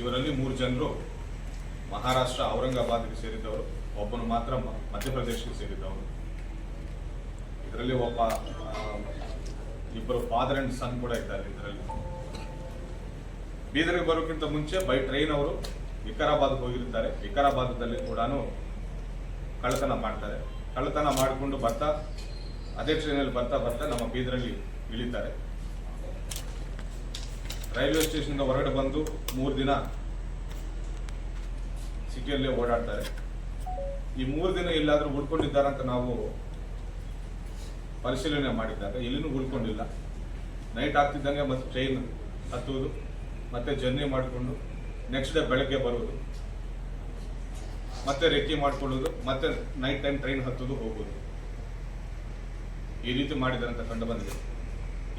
ಇವರಲ್ಲಿ ಮೂರು ಜನರು ಮಹಾರಾಷ್ಟ್ರ, ಔರಂಗಾಬಾದ್ಗೆ ಸೇರಿದ್ದವರು. ಒಬ್ಬನು ಮಾತ್ರ ಮಧ್ಯಪ್ರದೇಶಕ್ಕೆ ಸೇರಿದ್ದವರು ಇದರಲ್ಲಿ ಒಬ್ಬ ಇಬ್ಬರು ಫಾದರ್ ಅಂಡ್ ಸನ್ ಕೂಡ ಇದ್ದಾರೆ ಇದರಲ್ಲಿ. ಬೀದರ್ಗೆ ಬರೋಕ್ಕಿಂತ ಮುಂಚೆ ಬೈ ಟ್ರೈನ್ ಅವರು ವಿಕಾರಾಬಾದ್ಗೆ ಹೋಗಿರ್ತಾರೆ ವಿಕಾರಾಬಾದದಲ್ಲಿ ಕೂಡ ಕಳ್ಳತನ ಮಾಡ್ತಾರೆ. ಕಳ್ಳತನ ಮಾಡಿಕೊಂಡು ಬರ್ತಾ, ಅದೇ ಟ್ರೈನಲ್ಲಿ ಬರ್ತಾ ಬರ್ತಾ ನಮ್ಮ ಬೀದರಲ್ಲಿ ಇಳಿತಾರೆ. ರೈಲ್ವೆ ಸ್ಟೇಷನ್ ಹೊರಗಡೆ ಬಂದು ಮೂರು ದಿನ ಸಿಟಿಯಲ್ಲೇ ಓಡಾಡ್ತಾರೆ. ಈ ಮೂರು ದಿನ ಎಲ್ಲಾದರೂ ಉಳ್ಕೊಂಡಿದ್ದಾರೆ ಅಂತ ನಾವು ಪರಿಶೀಲನೆ ಮಾಡಿದ್ದಾಗ ಎಲ್ಲಿನೂ ಉಳ್ಕೊಂಡಿಲ್ಲ. ನೈಟ್ ಆಗ್ತಿದ್ದಂಗೆ ಮತ್ತೆ ಟ್ರೈನ್ ಹತ್ತುವುದು, ಮತ್ತೆ ಜರ್ನಿ ಮಾಡಿಕೊಂಡು ನೆಕ್ಸ್ಟ್ ಡೇ ಬೆಳಗ್ಗೆ ಬರುವುದು ಮತ್ತೆ ರೆಕ್ಕಿ ಮಾಡಿಕೊಳ್ಳೋದು, ಮತ್ತೆ ನೈಟ್ ಟೈಮ್ ಟ್ರೈನ್ ಹತ್ತೋದು ಹೋಗೋದು. ಈ ರೀತಿ ಮಾಡಿದ್ದಾರೆ ಅಂತ ಕಂಡು ಬಂದಿದೆ.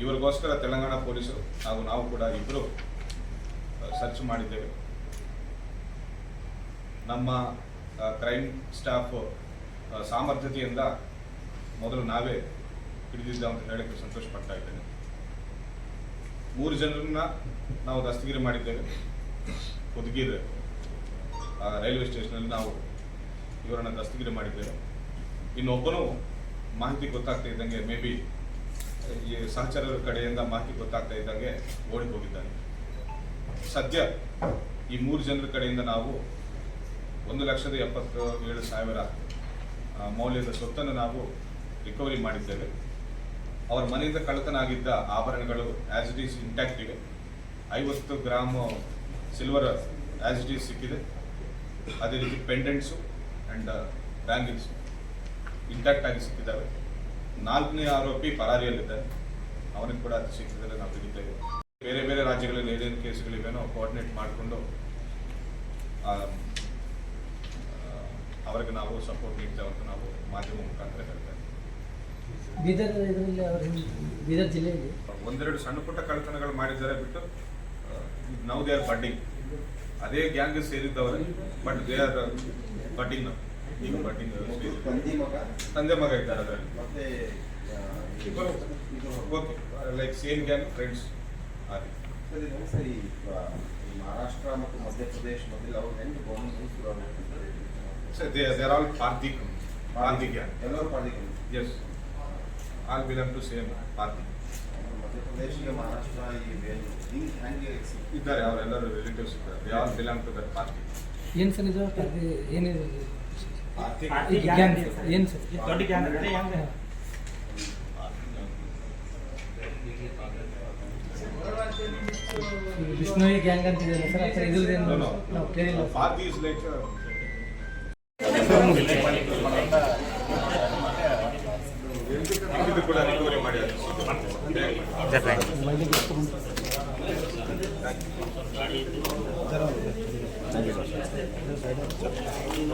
ಇವರಿಗೋಸ್ಕರ ತೆಲಂಗಾಣ ಪೊಲೀಸರು ಹಾಗೂ ನಾವು ಕೂಡ ಇಬ್ಬರು ಸರ್ಚ್ ಮಾಡಿದ್ದೇವೆ. ನಮ್ಮ ಕ್ರೈಮ್ ಸ್ಟಾಫ್ ಸಾಮರ್ಥ್ಯತೆಯಿಂದ ಮೊದಲು ನಾವೇ ಹಿಡಿದಿದ್ದ ಅಂತ ಹೇಳಕ್ಕೆ ಸಂತೋಷ ಪಡ್ತಾ ಇದ್ದೇನೆ. ಮೂರು ಜನರನ್ನ ನಾವು ದಸ್ತಗಿರಿ ಮಾಡಿದ್ದೇವೆ. ಹುದಗಿರ್ ರೈಲ್ವೆ ಸ್ಟೇಷನಲ್ಲಿ ನಾವು ಇವರನ್ನ ದಸ್ತಗಿರಿ ಮಾಡಿದ್ದೇವೆ. ಇನ್ನೊಬ್ಬನು ಮಾಹಿತಿ ಗೊತ್ತಾಗ್ತಾ ಇದ್ದಂಗೆ ಮೇ ಬಿ ಈ ಸಹಚರರ ಕಡೆಯಿಂದ ಮಾಹಿತಿ ಗೊತ್ತಾಗ್ತಾ ಇದ್ದಂಗೆ ಓಡಿ ಹೋಗಿದ್ದಾನೆ ಸದ್ಯ ಈ ಮೂರು ಜನರ ಕಡೆಯಿಂದ ನಾವು ಒಂದು ಲಕ್ಷದ ಎಪ್ಪತ್ತು ಏಳು ಸಾವಿರ ಮೌಲ್ಯದ ಸೊತ್ತನ್ನು ನಾವು ರಿಕವರಿ ಮಾಡಿದ್ದೇವೆ. ಅವರ ಮನೆಯಿಂದ ಕಳ್ಳತನ ಆಗಿದ್ದ ಆಭರಣಗಳು ಆಸ್ ಇಟ್ ಈಸ್ ಇಂಟ್ಯಾಕ್ಟ್ ಇವೆ ಐವತ್ತು gram silver as it is ಸಿಕ್ಕಿದೆ. ಅದೇ ರೀತಿ ಪೆಂಡೆಂಟ್ಸು ಆ್ಯಂಡ್ ಬ್ಯಾಂಗಲ್ಸು ಇಂಟ್ಯಾಕ್ಟ್ ಆಗಿ ಸಿಕ್ಕಿದ್ದಾವೆ. ನಾಲ್ಕನೇ ಆರೋಪಿ ಪರಾರಿಯಲ್ಲಿದ್ದಾನೆ. ಅವನಿಗೆ ಕೂಡ ಅತಿ ಶೀಘ್ರದಲ್ಲೇ ನಾವು ಹಿಡಿತೇವೆ ಬೇರೆ ಬೇರೆ ರಾಜ್ಯಗಳಲ್ಲಿ ಏನೇನು ಕೇಸ್ಗಳಿವೆನೋ ಕೋಆರ್ಡಿನೇಟ್ ಮಾಡಿಕೊಂಡು ಅವರಿಗೆ ನಾವು ಸಪೋರ್ಟ್ ನೀಡ್ತೇವೆ ಅಂತ ನಾವು ಮಾಧ್ಯಮ ಮುಖಾಂತರ ಹೇಳ್ತೇವೆ. ಬೀದರ್ ಇದರಲ್ಲಿ ಅವ್ರ ಬೀದರ್ ಜಿಲ್ಲೆಯಲ್ಲಿ ಒಂದೆರಡು ಸಣ್ಣ ಪುಟ್ಟ ಕಳ್ಳತನಗಳು ಮಾಡಿದ್ದಾರೆ ಬಿಟ್ಟು ನೌ ದೇ ಆರ್ ಬಡ್ಡಿಂಗ್ ಅದೇ ಗ್ಯಾಂಗ್ ಸೇರಿದ್ದವರೇ ಬಟ್ ದೇ ಆರ್ ಬಡ್ಡಿಂಗ್ ಈಗ ಬಡ್ಡಿಂಗ್ ತಂದೆ ಮಗ ತಂದೆ ಮಗ ಇದ್ದಾರೆ ಅದರಲ್ಲಿ ಮತ್ತೆ ಆ, ಇಬ್ಬರು okay like same gang friends ಹಾಗೆ ಸರ್ ಇದು ಸರಿ ಆ, ಈ ಮಹಾರಾಷ್ಟ್ರ ಮತ್ತು ಮಧ್ಯಪ್ರದೇಶ ಮೊದಲು ಅವ್ರು ಹೆಂಗೆ so they they are all Pardhik Pardhik gang ಎಲ್ಲರೂ ಪಾರ್ಟಿಗೆ yes all belong to same Pardhi Madhya Pradesh Maharashtra ಈ ಬೇರೆ ಹಿಂಗೆ ಹೆಂಗೆ ಸಿಕ್ಕಿದ್ದು? ಇದ್ದಾರೆ ಅವರೆಲ್ಲರೂ ರಿಲೇಟಿವ್ಸ್ ಇದ್ದಾರೆ they all belong to that party ಏನು ಸರ್ ಇದು ಅದು ಏನಿದೆ ಪಾರ್ಟಿ ಈ ಗ್ಯಾಂಗ್ ಏನು ಸರ್ ದೊಡ್ಡ ಗ್ಯಾಂಗ್ ಅಂದ್ರೆ ಹೆಂಗೆ? ಈ ವಿಷ್ಣುವಿ ಗ್ಯಾಂಗ್ ಅಂತ ಇದೆಯಲ್ಲ ಸರ್ ಅಥವಾ ಇದ್ರದ್ದೇನು No, no. ನಾವು ಕೇಳಿಲ್ಲ Party is like uh, ಇದು ಕೂಡ ರಿಕವರಿ ಮಾಡಿ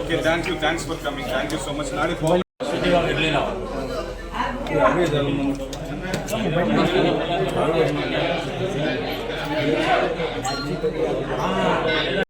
okay thank you thanks for coming thank you so much ನಾಳೆ ಫೋನ್